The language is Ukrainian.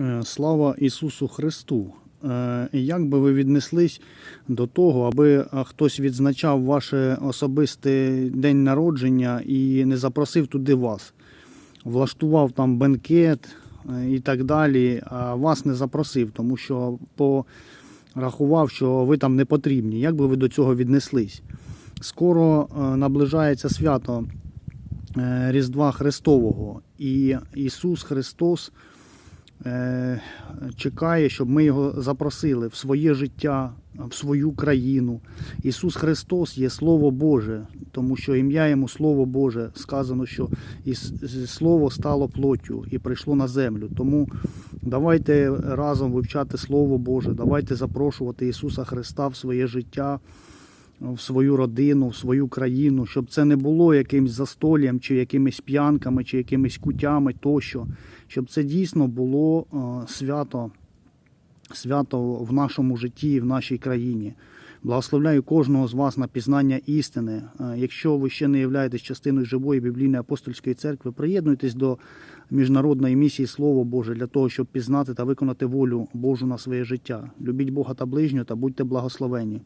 Е, Слава Ісусу Христу! Е, Як би ви віднеслись до того, аби е, хтось відзначав ваше особисте день народження і не запросив туди вас? Влаштував там бенкет і так далі, а вас не запросив, тому що порахував, що ви там не потрібні. Як би ви до цього віднеслись? Скоро наближається свято Різдва Христового, і Ісус Христос чекає, щоб ми його запросили в своє життя, в свою країну. Ісус Христос є Слово Боже, тому що ім'я йому Слово Боже. Сказано, що Слово стало плоттю і прийшло на землю. Тому давайте разом вивчати Слово Боже, давайте запрошувати Ісуса Христа в своє життя. В свою родину, в свою країну, щоб це не було якимсь застоллям, чи якимись п'янками, чи якимись кутями тощо, щоб це дійсно було е, свято, свято в нашому житті і в нашій країні. Благословляю кожного з вас на пізнання істини. Е, Якщо ви ще не являєтесь частиною живої біблійної апостольської церкви, приєднуйтесь до міжнародної місії Слово Боже для того, щоб пізнати та виконати волю Божу на своє життя. Любіть Бога та ближнього та будьте благословені.